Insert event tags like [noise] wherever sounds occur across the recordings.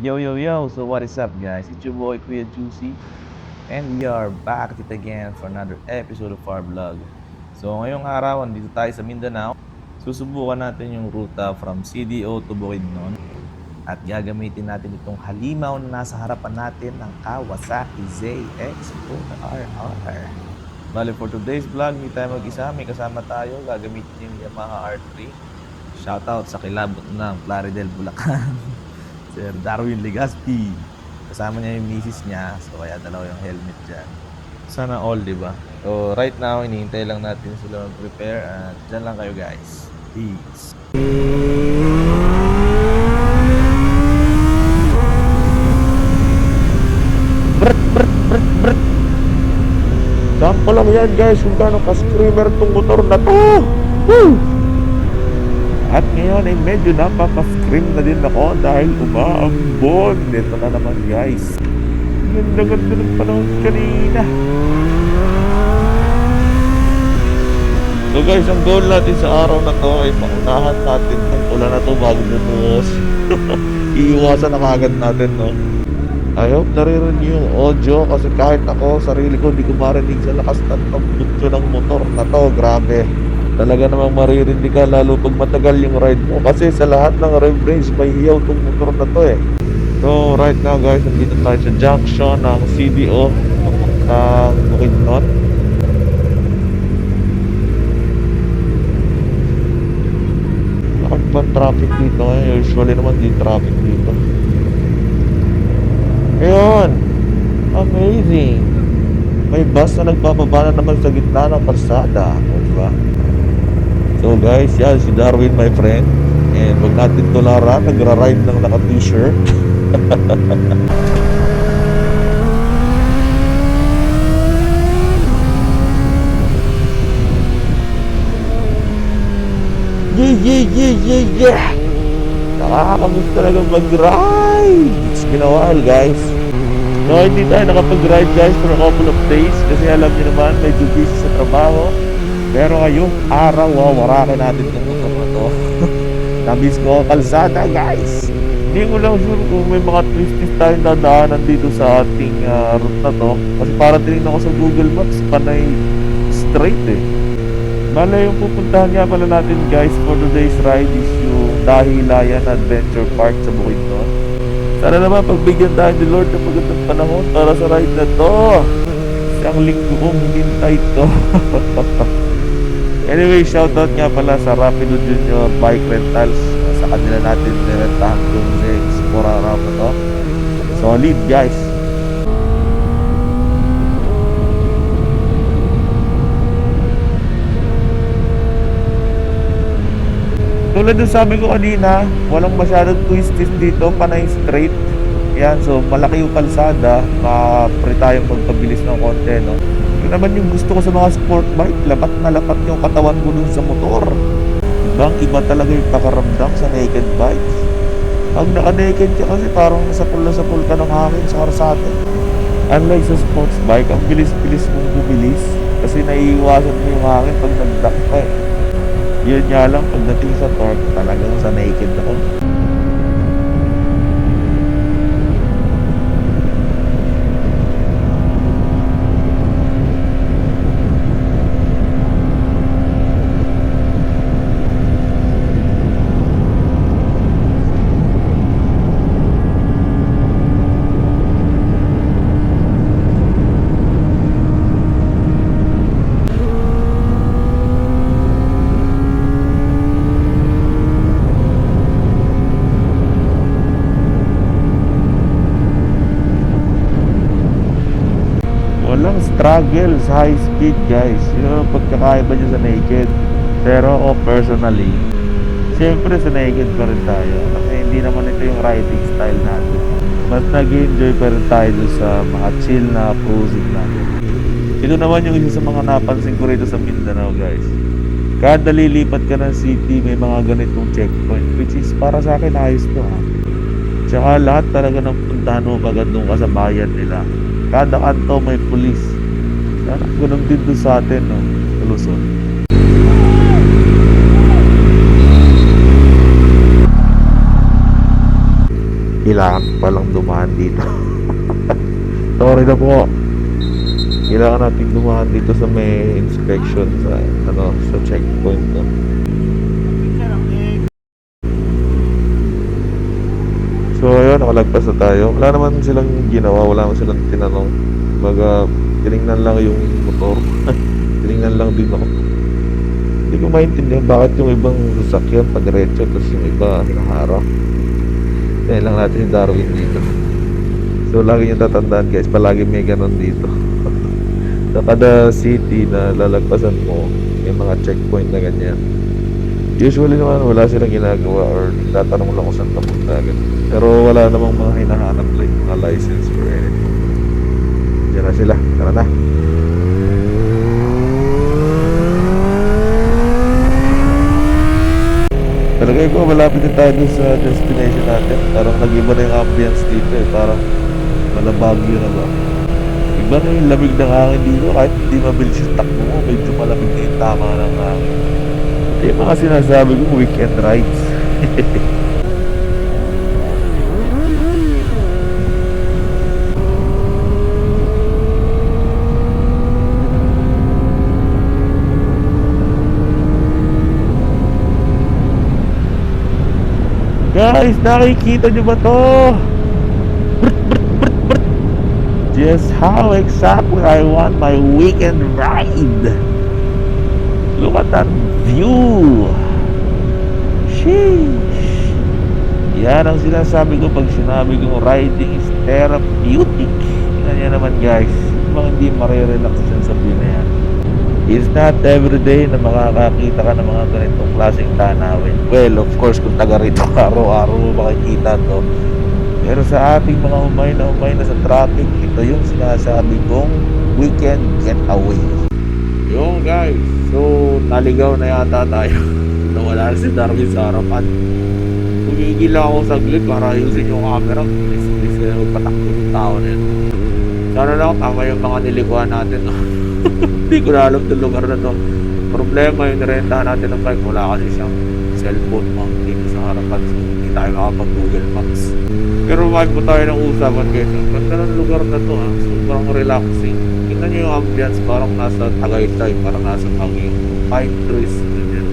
Yo, yo, yo! So what is up guys? It's your boy Kuya Juicy and we are back at it again for another episode of our vlog. So ngayong araw, dito tayo sa Mindanao. Susubukan natin yung ruta from CDO to Bukidnon at gagamitin natin itong halimaw na nasa harapan natin ng Kawasaki ZX 4RR. Bale, for today's vlog, hindi tayo mag-isa. May kasama tayo. Gagamitin yung Yamaha R3. Shoutout sa kilabot ng Plaridel, Bulacan. [laughs] Sir Darwin Legaspi. Kasama niya yung misis niya. So, kaya dalawa yung helmet dyan. Sana all, di ba? So, right now, hinihintay lang natin sila mag-prepare. At dyan lang kayo, guys. Peace. Brt, brt, brt, brt. Sample lang yan guys kung gaano ka-screamer tong motor na to. Woo! At ngayon ay medyo napapa-scream na din ako dahil umaambon. Ito na naman guys. Ganda ganda ng panahon kanina. So guys, ang goal natin sa araw na to ay maunahan natin ng ulan na to bago bumuhos. [laughs] Iiwasan na kagad natin, no? I hope naririnig yung audio kasi kahit ako, sarili ko, hindi ko marinig sa lakas ng pagputyo ng motor na to. Grabe. Talaga namang maririnig ka lalo pag matagal yung ride mo. Kasi sa lahat ng rev range, may hiyaw tong motor na to eh. So right now guys, nandito tayo sa junction ng CDO ng Bukidnon. Ba traffic dito ngayon? Usually naman di traffic dito. Ayun! Amazing! May bus na nagpapabana naman sa gitna ng kalsada. O, diba? So guys, yan si Darwin my friend. And wag natin tularan, nagra-ride ng naka-t-shirt. [laughs] Yeah, yeah, yeah, yeah, yeah! Nakakamiss talaga mag-ride! It's been a while, guys. No, hindi tayo nakapag-ride, guys, for a couple of days. Kasi alam niyo naman, medyo busy sa trabaho. Pero ngayong araw, wow, warakin natin itong motor na to. [laughs] Namiss ko ang kalsada, guys. Hindi ko lang sure kung may mga twisties tayong dadaanan dito sa ating ah, route na to. Kasi para tinignan ko sa Google Maps, panay straight eh. Bale, yung pupuntahan nga pala natin guys for today's ride is yung Dahilayan Adventure Park sa Bukidnon. Sana naman pagbigyan tayo ni Lord ng magandang panahon para sa ride na to. Isang linggo kong hinintay to. [laughs] anyway, shoutout nga pala sa Rapido Junior Bike Rentals. Sa kanila natin nirentahan kung sa Explora na to. Solid guys. Tulad ng sabi ko kanina, walang masyadong twisties dito, panay straight. Yan, so malaki yung kalsada, ma-pre tayong magpabilis ng konti, no? Naman yung gusto ko sa mga sport bike, lapat na lapat yung katawan ko dun sa motor. Ibang iba talaga yung pakaramdam sa naked bike. Pag naka-naked ka kasi parang nasa pool na sa pool ka ng hangin sa karsada. Unlike sa sports bike, ang bilis-bilis mong bumilis kasi naiiwasan mo yung hangin pag nag-duck ka eh. Yun nga lang, pagdating sa torque, talagang sa naked ako. Walang struggle sa high speed guys. Yun ang pagkakaiba niya sa naked. Pero ako personally, siyempre sa naked pa rin tayo. Kasi hindi naman ito yung riding style natin. Mas nag-enjoy pa rin tayo sa mga chill na cruising natin. Ito naman yung isa sa mga napansin ko rito sa Mindanao guys. Kada lilipat ka ng city, may mga ganitong checkpoint. Which is para sa akin ayos to ha. Tsaka lahat talaga ng puntahan mo doon ka sa bayan nila. Kada kanto may pulis. Sana ganun din doon sa atin, no? Sa Luzon. kailangan palang dumaan dito. [laughs] Sorry na po. Kailangan natin dumaan dito sa may inspection sa ano sa checkpoint no. So ayun, nakalagpas na tayo. Wala naman silang ginawa, wala naman silang tinanong. Baga, tinignan lang yung motor. [laughs] tinignan lang din ako. Hindi ko maintindihan bakit yung ibang sasakyan pa diretso tapos yung iba hinaharap. Kaya lang natin si Darwin dito. So lagi nyo tatandaan guys, palagi may ganun dito. [laughs] sa kada city na lalagpasan mo, may mga checkpoint na ganyan. Usually naman wala silang ginagawa or tatanong lang kung saan ka punta agad. Pero wala namang mga hinahanap like mga license or anything. Diyan na sila. Tara na. Talagay ko malapit na tayo sa destination natin. Parang nag-iba na yung ambience dito eh. Parang malabagyo na ba. Iba na yung lamig ng hangin dito. Kahit hindi mabilis yung takbo mo, medyo malamig na yung tama ng hangin. Yung mga sinasabi ko, weekend rides. [laughs] Guys, nakikita nyo ba to? Brrt, brrt, brrt, brrt. Just how exactly I want my weekend ride. Look at that view. Sheesh. Yan ang sinasabi ko pag sinabi kong riding is therapeutic. Tingnan nyo naman guys. Mga hindi marirelax yan sa view na yan. It's not everyday na makakakita ka ng mga ganitong klaseng tanawin. Well, of course, kung taga rito ka, [laughs] araw-araw makikita to. Pero sa ating mga umay na umay na sa traffic, ito yung sinasabi kong weekend getaway. Yung guys, so naligaw na yata tayo. [laughs] Nawala na si Darwin sa harapan. Tumigil ako saglit para ayusin yung camera. Please, please, kaya patakbo yung tao na yun. Sana lang tama yung mga nilikuan natin. [laughs] Hindi ko na alam itong lugar na to. Problema yung nirentahan natin ng bike. Wala kasi siyang cellphone mount dito sa harapan. So, hindi tayo makapag-Google Maps. Pero wag po tayo ng usapan guys. Ang ganda lugar na to ha. Sobrang relaxing. Tingnan nyo yung ambience. Parang nasa Tagaytay. Parang nasa Baguio. Pine trees. Ganyan.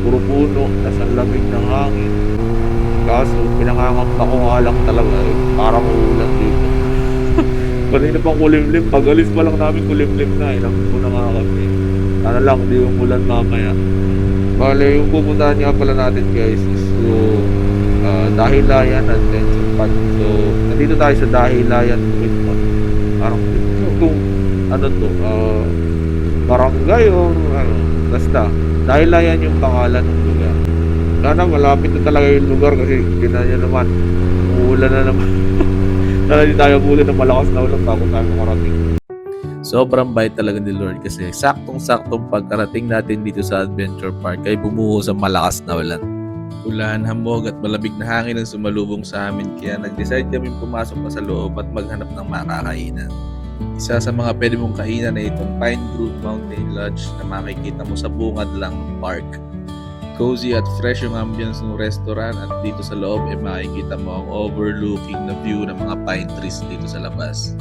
Puro puno. Nasa lamig ng hangin. Kaso, pinangangamba ko nga lang talaga eh. Parang uulan dito. [laughs] Kanina pang kulimlim. Pag alis pa lang namin kulimlim na. Ilang po na nga kami. Sana lang, di umulan mamaya. Bale, yung pupuntahan nga pala natin guys is yung uh, Dahilayan Adventure Park. So, nandito tayo sa Dahilayan Quinton. Parang ano to, uh, barangay or ano, basta. Dahilayan yung pangalan ng lugar. Sana malapit na talaga yung lugar kasi ginanya naman. Uulan na naman. [laughs] Sana hindi tayo muli ng malakas na ulan bago tayo makarating. Sobrang bait talaga ni Lord kasi saktong-saktong pagkarating natin dito sa Adventure Park ay bumuho sa malakas na ulan. Ulan, hamog at malamig na hangin ang sumalubong sa amin kaya nag-decide kami pumasok pa sa loob at maghanap ng makakainan. Isa sa mga pwede mong kainan ay itong Pine Grove Mountain Lodge na makikita mo sa bungad lang ng park. Cozy at fresh yung ambience ng restaurant at dito sa loob ay makikita mo ang overlooking na view ng mga pine trees dito sa labas.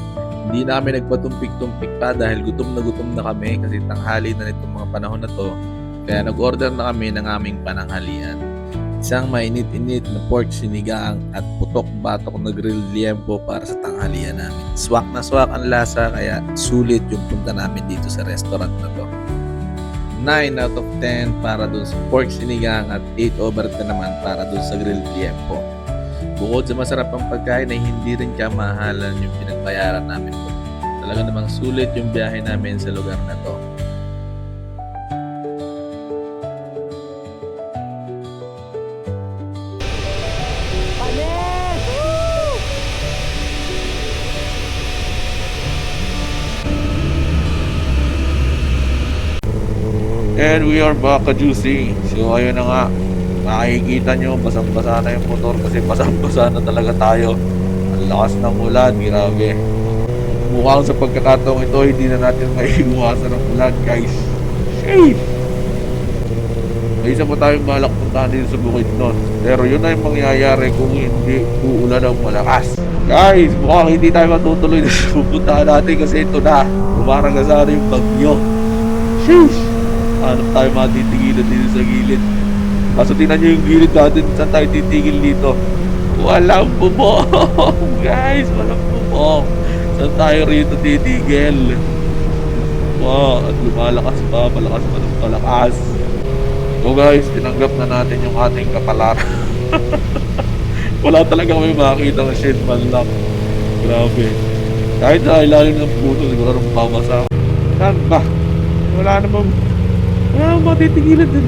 Hindi na kami nagpatumpik-tumpik pa dahil gutom na gutom na kami kasi tanghali na nitong mga panahon na to. Kaya nag-order na kami ng aming pananghalian. Isang mainit-init na pork sinigang at putok-batok na grilled liempo para sa tanghalian namin. Swak na swak ang lasa kaya sulit yung punta namin dito sa restaurant na to. 9 out of 10 para dun sa pork sinigang at 8 over 10 naman para dun sa grilled liempo. Bukod sa masarap ang pagkain ay hindi rin kamahalan yung pinagbayaran namin. Talaga namang sulit yung biyahe namin sa lugar na to. And we are back a juicy. So ayun na nga. Makikita nyo, basang-basa na yung motor kasi basang-basa na talaga tayo. Ang lakas ng ulan, grabe. Mukhang sa pagkakataong ito, hindi na natin maiiwasan ng ulan, guys. Sheesh! May isa pa tayong balak puntahan dito sa bukid nun. Pero yun ay mangyayari kung hindi uulan ng malakas. Guys, mukhang hindi tayo matutuloy na sa [laughs] pupuntahan natin kasi ito na. Lumarang na sana yung bagyo. Sheesh! Hanap tayo matitigilan dito sa gilid. Kaso tingnan nyo yung gilid natin. Saan tayo titigil dito? Walang bubong! [laughs] Guys, walang bubong! Saan tayo rito titigil? Wow, at lumalakas pa, palakas pa ng palakas. So guys, tinanggap na natin yung ating kapalaran. [laughs] Wala talaga kami makakita ng shade man lang. Grabe. Kahit sa ilalim ng puno, siguro nung pamasa. Saan ba? Wala namang, wala namang matitigilan din.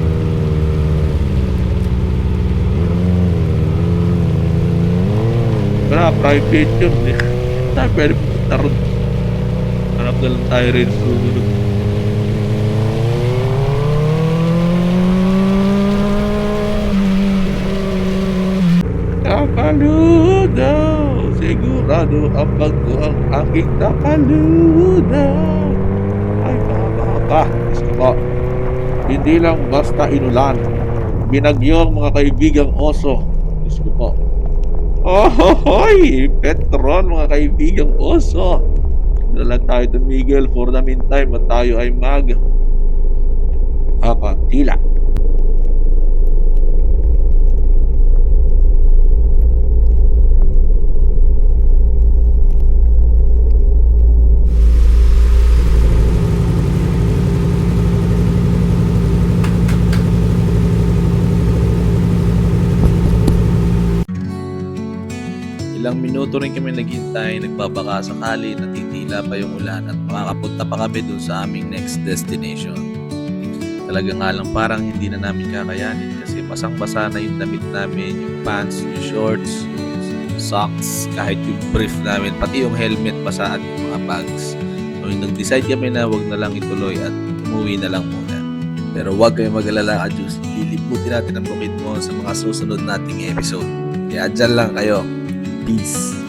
Wala, private yun. eh. Tayo pwede pumunta ron. Hanap na lang tayo rin sumunod. Tapaludo, sigurado ang bago ang aking tapaludo. Ay, baba pa. Diyos ko. Hindi lang basta inulan. Binagyo ang mga kaibigang oso. Diyos ko po. Oh, hoy! Petron, mga kaibigang oso. Na lang tayo tumigil for the meantime at tayo ay mag papatila. Minuto rin kami naghintay, nagbabaka sakali na titila pa yung ulan at makakapunta pa kami dun sa aming next destination. Talaga nga lang parang hindi na namin kakayanin kasi basang-basa na yung damit namin, yung pants, yung shorts, yung socks, kahit yung brief namin, pati yung helmet basa at yung mga bags. So nag-decide kami na wag na lang ituloy at umuwi na lang muna. Pero wag kayong mag-alala Juice. Liliputin natin ang bukid mo sa mga susunod nating episode. Kaya dyan lang kayo. Peace.